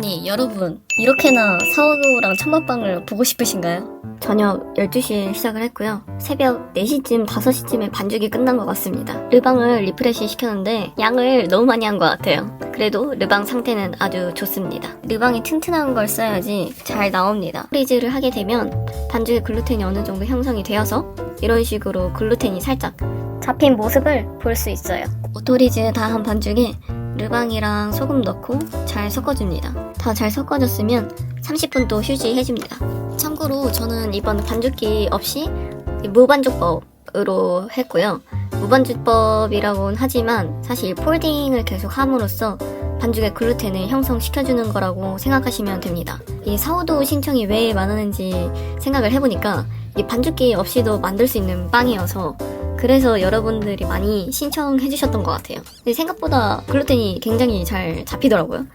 아니 여러분 이렇게나 사오도랑 천막방을 보고 싶으신가요? 저녁 12시에 시작을 했고요. 새벽 4시쯤, 5시쯤에 반죽이 끝난 것 같습니다. 르방을 리프레시 시켰는데 양을 너무 많이 한 것 같아요. 그래도 르방 상태는 아주 좋습니다. 르방이 튼튼한 걸 써야지 잘 나옵니다. 프리즈를 하게 되면 반죽의 글루텐이 어느 정도 형성이 되어서 이런 식으로 글루텐이 살짝 잡힌 모습을 볼 수 있어요. 오토리즈 다한 반죽에 르방이랑 소금 넣고 잘 섞어줍니다. 다 잘 섞어졌으면 30분 또 휴지해줍니다. 참고로 저는 이번 반죽기 없이 무반죽법으로 했고요. 무반죽법이라고는 하지만 사실 폴딩을 계속 함으로써 반죽의 글루텐을 형성시켜주는 거라고 생각하시면 됩니다. 이 사오도 신청이 왜 많았는지 생각을 해보니까 이 반죽기 없이도 만들 수 있는 빵이어서 그래서 여러분들이 많이 신청해 주셨던 것 같아요. 생각보다 글루텐이 굉장히 잘 잡히더라고요.